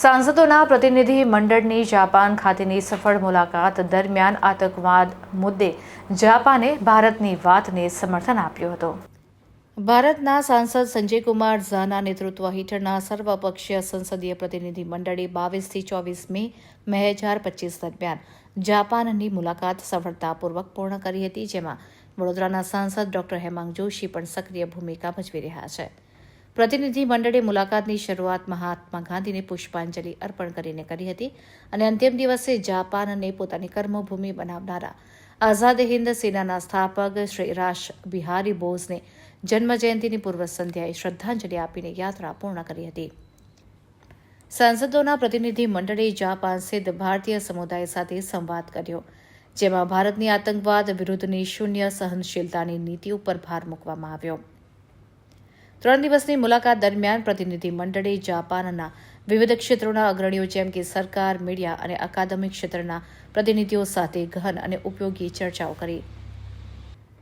સાંસદોના પ્રતિનિધિ મંડળની જાપાન ખાતેની સફળ મુલાકાત દરમિયાન આતંકવાદ મુદ્દે જાપાને ભારતની વાતને સમર્થન આપ્યું હતું. ભારતના સાંસદ સંજયકુમાર ઝાના નેતૃત્વ હેઠળના સર્વપક્ષીય સંસદીય પ્રતિનિધિ મંડળે બાવીસથી ચોવીસ મે બે હજાર પચીસ દરમિયાન જાપાનની મુલાકાત સફળતાપૂર્વક પૂર્ણ કરી હતી, જેમાં વડોદરાના સાંસદ ડોક્ટર હેમાંગ જોશી પણ સક્રિય ભૂમિકા ભજવી રહ્યા છે. પ્રતિનિધિ મંડળે મુલાકાતની શરૂઆત મહાત્મા ગાંધીને પુષ્પાંજલિ અર્પણ કરીને કરી હતી અને અંતિમ દિવસે જાપાનને પોતાની કર્મભૂમિ બનાવનારા આઝાદ હિન્દ સેનાના સ્થાપક શ્રી રાશ બિહારી બોઝને જન્મજયંતિની પૂર્વ સંધ્યાએ શ્રદ્ધાંજલિ આપીને યાત્રા પૂર્ણ કરી હતી. સાંસદોના પ્રતિનિધિ મંડળે જાપાન સ્થિત ભારતીય સમુદાય સાથે સંવાદ કર્યો, જેમાં ભારતની આતંકવાદ વિરુદ્ધની શૂન્ય સહનશીલતાની નીતિ ઉપર ભાર મૂકવામાં આવ્યો. ત્રણ દિવસની મુલાકાત દરમિયાન પ્રતિનિધિ મંડળે જાપાનના વિવિધ ક્ષેત્રોના અગ્રણીઓ જેમ કે સરકાર, મીડિયા અને અકાદમિક ક્ષેત્રના પ્રતિનિધિઓ સાથે ગહન અને ઉપયોગી ચર્ચાઓ કરી.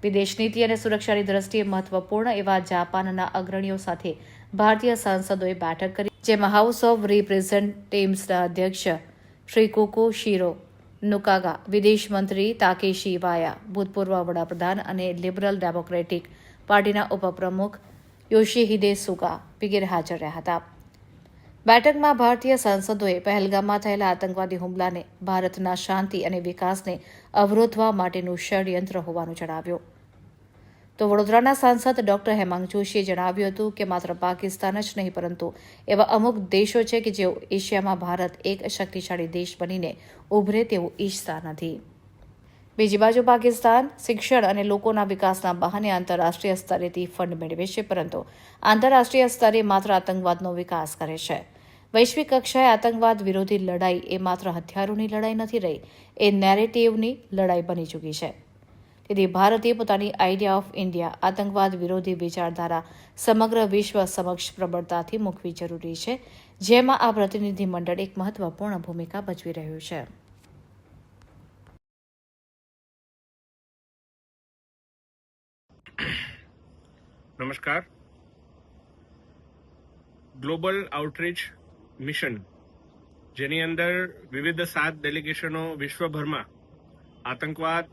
વિદેશ નીતિ અને સુરક્ષાની દ્રષ્ટિએ મહત્વપૂર્ણ એવા જાપાનના અગ્રણીઓ સાથે ભારતીય સાંસદોએ બેઠક કરી, જેમાં હાઉસ ઓફ રિપ્રેઝેન્ટેટિવ્સના અધ્યક્ષ શ્રી કોકો શીરો નુકાગા, વિદેશ મંત્રી તાકેશી વાયા, ભૂતપૂર્વ વડાપ્રધાન અને લિબરલ ડેમોક્રેટિક પાર્ટીના ઉપપ્રમુખ યોશીહિદે સુગા વગેરે હાજર રહ્યા હતા. બેઠકમાં ભારતીય સાંસદોએ પહેલગામમાં થયેલા આતંકવાદી હુમલાને ભારતના શાંતિ અને વિકાસને અવરોધવા માટેનું ષડયંત્ર હોવાનું જણાવ્યું. તો વડોદરાના સાંસદ ડોક્ટર હેમાંગ જોશીએ જણાવ્યું હતું કે માત્ર પાકિસ્તાન જ નહીં, પરંતુ એવા અમુક દેશો છે કે જેઓ એશિયામાં ભારત એક શક્તિશાળી દેશ બનીને ઉભરે તેવું ઈચ્છતા નથી. બીજી બાજુ પાકિસ્તાન, શિક્ષણ અને લોકોના વિકાસના બહાને આંતરરાષ્ટ્રીય સ્તરેથી ફંડ મેળવે છે, પરંતુ આંતરરાષ્ટ્રીય સ્તરે માત્ર આતંકવાદનો વિકાસ કરે છે. વૈશ્વિક કક્ષાએ આતંકવાદ વિરોધી લડાઈ એ માત્ર હથિયારોની લડાઈ નથી રહી, એ નેરેટિવની લડાઈ બની ચૂકી છે. તેથી ભારતે પોતાની આઈડિયા ઓફ ઇન્ડિયા, આતંકવાદ વિરોધી વિચારધારા સમગ્ર વિશ્વ સમક્ષ પ્રબળતાથી મૂકવી જરૂરી છે, જેમાં આ પ્રતિનિધિમંડળ એક મહત્વપૂર્ણ ભૂમિકા ભજવી રહ્યું છે. નમસ્કાર. ગ્લોબલ આઉટરીચ મિશન જેની અંદર વિવિધ સાત ડેલિગેશનો વિશ્વભરમાં આતંકવાદ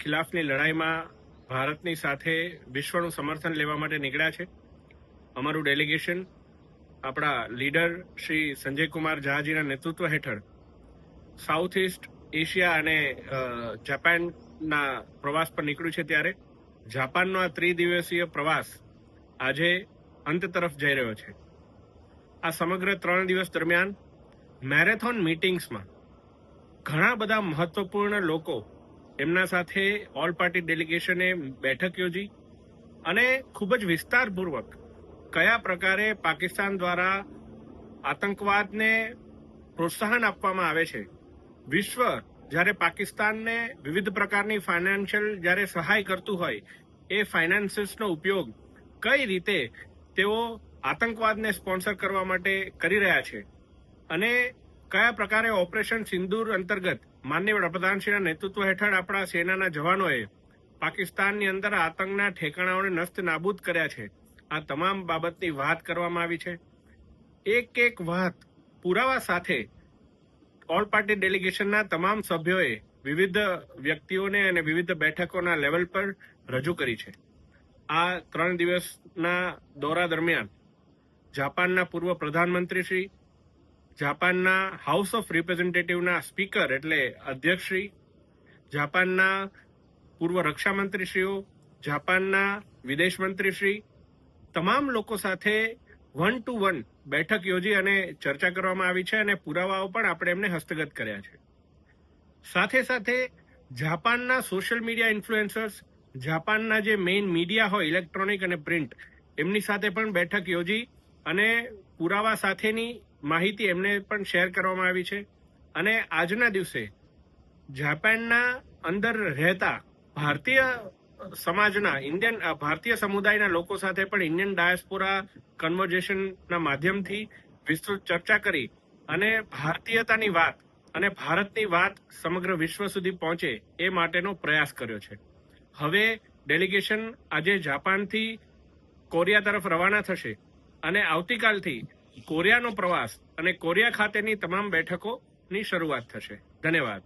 ખિલાફની લડાઈમાં ભારતની સાથે વિશ્વનું સમર્થન લેવા માટે નીકળ્યા છે. અમારું ડેલિગેશન આપણા લીડર શ્રી સંજય કુમાર ઝાજીના નેતૃત્વ હેઠળ સાઉથ ઇસ્ટ એશિયા અને જાપાનના પ્રવાસ પર નીકળ્યું છે ત્યારે. જાપાનનો આ ત્રિદિવસીય પ્રવાસ આજે અંત તરફ જઈ રહ્યો છે. આ સમગ્ર ત્રણ દિવસ દરમિયાન મેરેથોન મીટિંગ્સમાં ઘણા બધા મહત્વપૂર્ણ લોકો એમના સાથે ઓલ પાર્ટી ડેલિગેશને બેઠક યોજી અને ખૂબ જ વિસ્તારપૂર્વક કયા પ્રકારે પાકિસ્તાન દ્વારા આતંકવાદને પ્રોત્સાહન આપવામાં આવે છે. વિશ્વ જ્યારે પાકિસ્તાનને વિવિધ પ્રકારની ફાઇનાન્શિયલ જ્યારે સહાય કરતું હોય, એ ફાઇનાન્સીસનો ઉપયોગ કઈ રીતે તેઓ આતંકવાદને સ્પોન્સર કરવા માટે કરી રહ્યા છે અને કયા પ્રકારે ઓપરેશન સિંદૂર અંતર્ગત માન્ય વડાપ્રધાનશ્રીના નેતૃત્વ હેઠળ આપણા સેનાના જવાનોએ પાકિસ્તાનની અંદર આતંકના ઠેકાણાઓને નસ્ત નાબૂદ કર્યા છે? આ તમામ બાબતની વાત કરવામાં આવી છે. એક એક વાત પુરાવા સાથે ઓલ પાર્ટી ડેલિગેશનના તમામ સભ્યોએ વિવિધ વ્યક્તિઓને અને વિવિધ બેઠકોના લેવલ પર રજૂ કરી છે. આ ત્રણ દિવસના દોરા દરમિયાન જાપાનના પૂર્વ પ્રધાનમંત્રી શ્રી, જાપાનના હાઉસ ઓફ રિપ્રેઝેન્ટેટિવના સ્પીકર એટલે અધ્યક્ષશ્રી જાપાનના પૂર્વ રક્ષામંત્રીશ્રીઓ, જાપાનના વિદેશ મંત્રીશ્રી તમામ લોકો સાથે વન ટુ વન બેઠક યોજી અને ચર્ચા કરવામાં આવી છે અને પુરાવાઓ પણ આપણે એમને હસ્તગત કર્યા છે. સાથે સાથે જાપાનના સોશિયલ મીડિયા ઇન્ફ્લુએન્સર્સ, જાપાનના જે મેઇન મીડિયા હોય ઇલેક્ટ્રોનિક અને પ્રિન્ટ, એમની સાથે પણ બેઠક યોજી અને પુરાવા સાથેની માહિતી એમને પણ શેર કરવામાં આવી છે. અને આજના દિવસે જાપાનના અંદર રહેતા ભારતીય સમાજના, ઇન્ડિયન ભારતીય સમુદાયના લોકો સાથે પણ ઇન્ડિયન ડાયસ્પોરા કન્વર્ઝેશનના માધ્યમથી વિસ્તૃત ચર્ચા કરી અને ભારતીયતાની વાત અને ભારતની વાત સમગ્ર વિશ્વ સુધી પહોંચે એ માટેનો પ્રયાસ કર્યો છે. હવે ડેલિગેશન આજે જાપાનથી કોરિયા તરફ રવાના થશે અને આવતીકાલથી કોરિયાનો પ્રવાસ અને કોરિયા ખાતેની તમામ બેઠકોની શરૂઆત થશે. ધન્યવાદ.